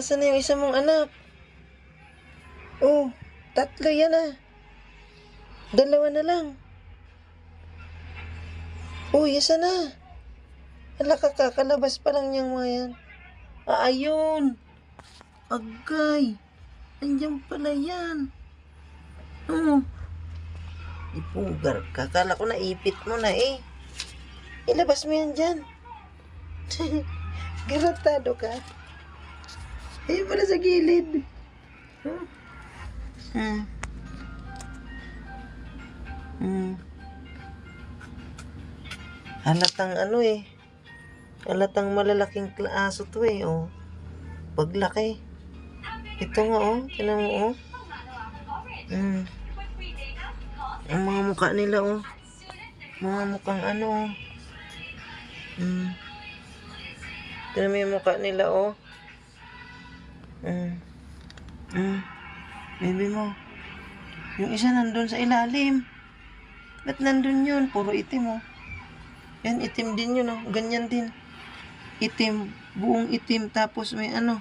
Asan na yung isa mong anak? Oh, tatlo yan ah. Dalawa na lang. Uy, isa na. Hala ka, kakalabas pa lang niyang mga yan. Ah, ayun. Agay. Andiyan pala yan. Oh. Ipugar ka. Kala ko naipit mo na eh. Ilabas mo yan dyan. Garantado ka. Ayun pala sa gilid. Huh? Hmm. Hmm. Halatang ano eh. Halatang malalaking klaaso to eh, oh. Paglaki. Ito nga, oh. Tinan mo, oh. Hmm. Ang mga mukha nila, oh. Mga mukhang ano, oh. Hmm. Tinan mo yung mukha nila, oh. Hmm. Hmm. Baby mo. Yung isa nandun sa ilalim. Ba't nandun yun? Puro itim, oh. Yan, itim din yun, oh. Ganyan din. Itim. Buong itim. Tapos may ano.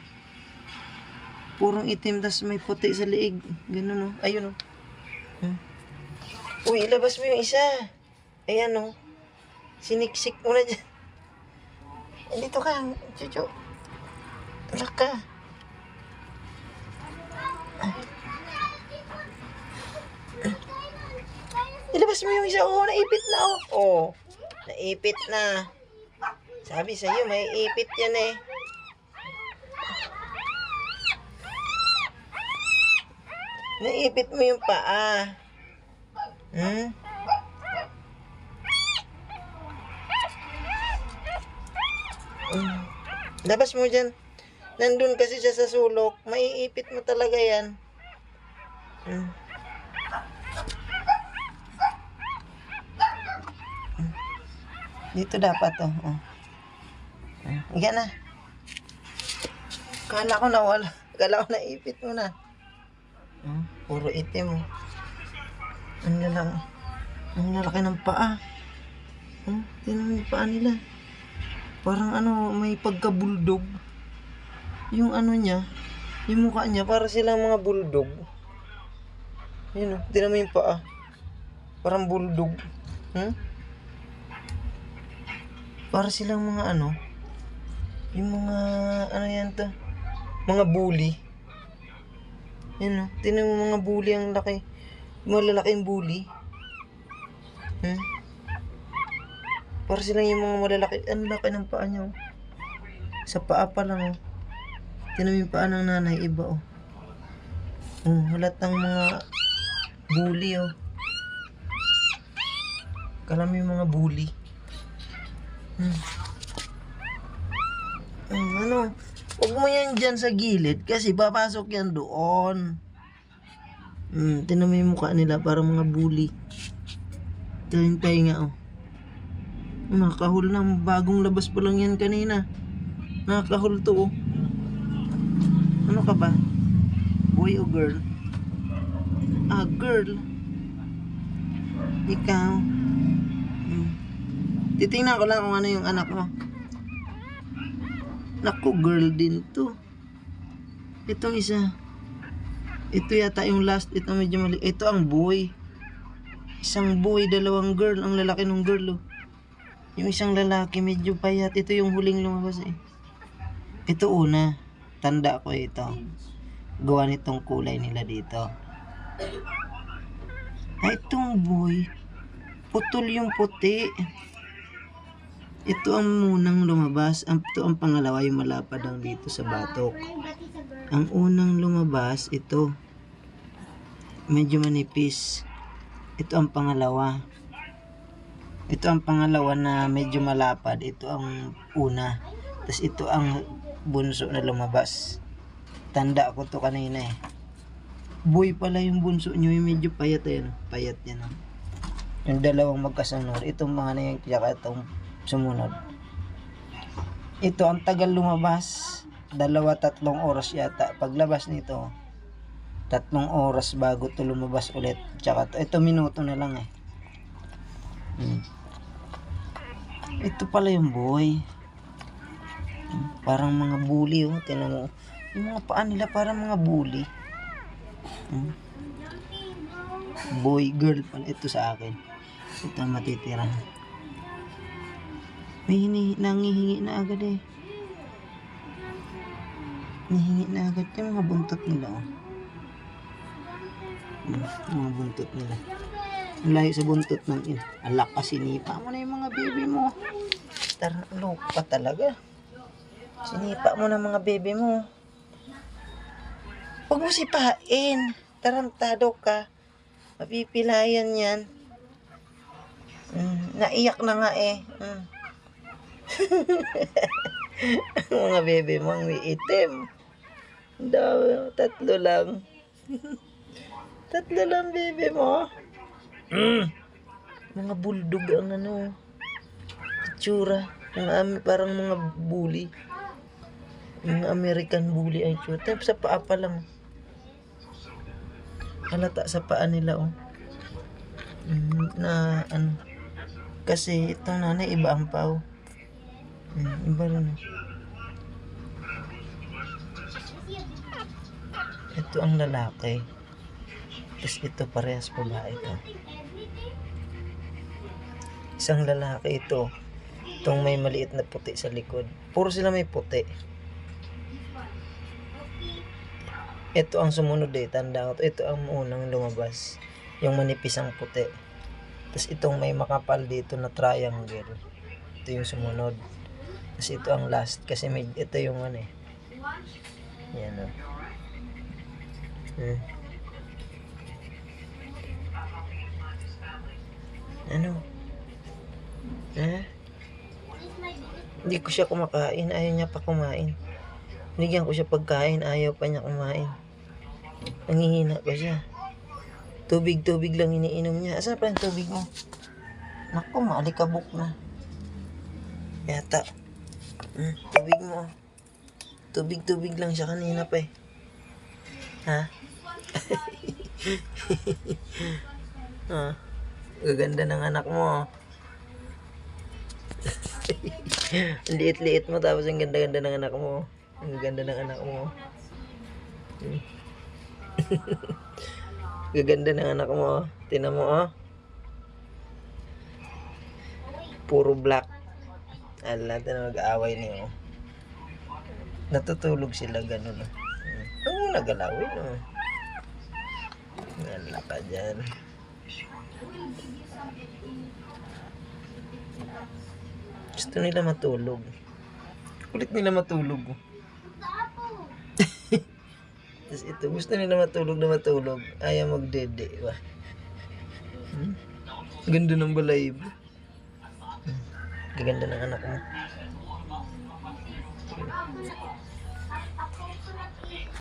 Purong itim. Tapos may puti sa liig. Ganun, oh. Ayun, oh. Uy, ilabas mo yung isa. Ayan, oh. Siniksik mo na dyan. Dito ka, Chucho. Alak ka. Ilabas mo yung isa. Oo, naipit na, oh. Oh, naipit na. Sabi sa'yo, may ipit yan eh. Naipit mo yung paa. Hmm? Mm. Labas mo dyan. Nandun kasi siya sa sulok. Maiipit mo talaga yan. Hmm. Hmm. Dito dapat. Oh. Hmm. Iga na. Kala ko na wala. Kala ko naipit mo na. Hmm. Puro itim mo. Ang lalaki. Ang lalaki ng paa. Hmm. Tingnan mo yung paa nila. Parang ano, may pagka-bulldog. Yung ano niya, yung mukha niya, para silang mga bulldog. Yun o, tinan mo yung paa. Parang bulldog. Hmm? Para silang mga ano, yung mga, ano yan to? Mga bully. Yun o, tinan mo mga bully ang laki. Malalaking bully. Hmm? Para silang yung mga malalaki. Ang laki ng paa niya. oh. Sa paa pa lang. Oh. Tinan mo yung paa ng nanay. Iba oh. Oh, halatang mga bully oh. Kala mo yung mga bully. Hmm. Ano? Huwag mo yan dyan sa gilid kasi papasok yan doon. Hmm, tinan mo yung mukha nila parang mga bully. Tayo nga oh. Nakahul ng bagong labas pa lang yan kanina. Nakahul to oh. Ano ka ba? Boy o girl? Ah, girl. Ikaw. Titingnan ko lang kung ano yung anak mo. Naku, girl din to. Itong isa. Ito yata yung last. Ito medyo mali. Ito ang boy. Isang boy, dalawang girl. Ang lalaki ng girl oh. Yung isang lalaki medyo payat. Ito yung huling lumabas eh. Ito una. Tanda ko ito. Gawa nitong kulay nila dito. Ay, itong boy. Putol yung puti. Ito ang munang lumabas. Ang, ito ang pangalawa yung malapad ang dito sa batok. Ang unang lumabas, ito. Medyo manipis. Ito ang pangalawa. Ito ang pangalawa na medyo malapad. Ito ang una. Tapos ito ang bunso na lumabas. Tanda ko to kanina eh. Boy pala yung bunso nyo. Yung medyo payat yan. Payat yan. Yung dalawang magkasunod. Itong mga na yung tsaka itong sumunod. Ito ang tagal lumabas. Dalawa tatlong oras yata. Paglabas nito, tatlong oras bago to lumabas ulit. Tsaka to, ito minuto na lang eh. Hmm. Ito pala yung boy. Hmm, Parang mga bully oh. Tinan mo. Yung mga paa nila parang mga bully. Hmm. Boy, girl pala. Ito sa akin. Ito matitira. May hini, nangihingi na agad eh. Nahingi na agad yung mga buntot nila oh. Hmm, mga buntot nila. Ang layo sa buntot ng ina. Alak ka, sinipa mo na yung mga baby mo. Tara, lupa talaga. Sinipa mo na mga baby mo. Huwag mo sipain. Tarantado ka. Mapipilayan yan. Mm, naiyak na nga eh. Mm. mga baby mo ang may itim. Dami, tatlo lang. tatlo lang baby mo. Mm. Mga bulldog ang ano. Itsura. Mga, parang mga bully. Mga American bully ang itsura. Tapos sa paa pa lang. Halata sa paa nila oh. Mm, na ano. Kasi itong nanay iba ang pao. Iba rin. oh. Ito ang lalaki. Tapos ito parehas babae to. Isang lalaki ito. Itong may maliit na puti sa likod. Puro sila may puti. Ito ang sumunod eh. Tanda ko. Ito ang unang lumabas. Yung manipis ang puti. Tapos itong may makapal dito na triangle. Ito yung sumunod. Tapos ito ang last. Kasi may, ito yung ano eh. Yan o. Hmm. Ano? Ha? Hindi ko siya kumakain. Ayaw niya pa kumain. Binigyan ko siya pagkain. Ayaw pa niya kumain. Nangihina pa siya. Tubig-tubig lang iniinom niya. Asan pa yung tubig mo? Naku, maalikabok na. Yata. Tubig mo. Tubig-tubig lang siya kanina pa eh. Ha? ah, gaganda ng anak mo. Ang liit-liit mo tapos ang ganda-ganda ng anak mo. Ang ganda ng anak mo. Hmm. Gaganda ng anak mo. Tinan mo, oh. Puro black. Ala, na mag-aaway niyo. Natutulog sila ganun. Huwag mo nagalawin, oh. Ala ka dyan. Gusto nila matulog. Kulit nila matulog. oh. Tapos ito, gusto nila matulog na matulog. Ayaw magdede, ba? Hmm? Ganda ng balay. Hmm. Gaganda ng anak mo.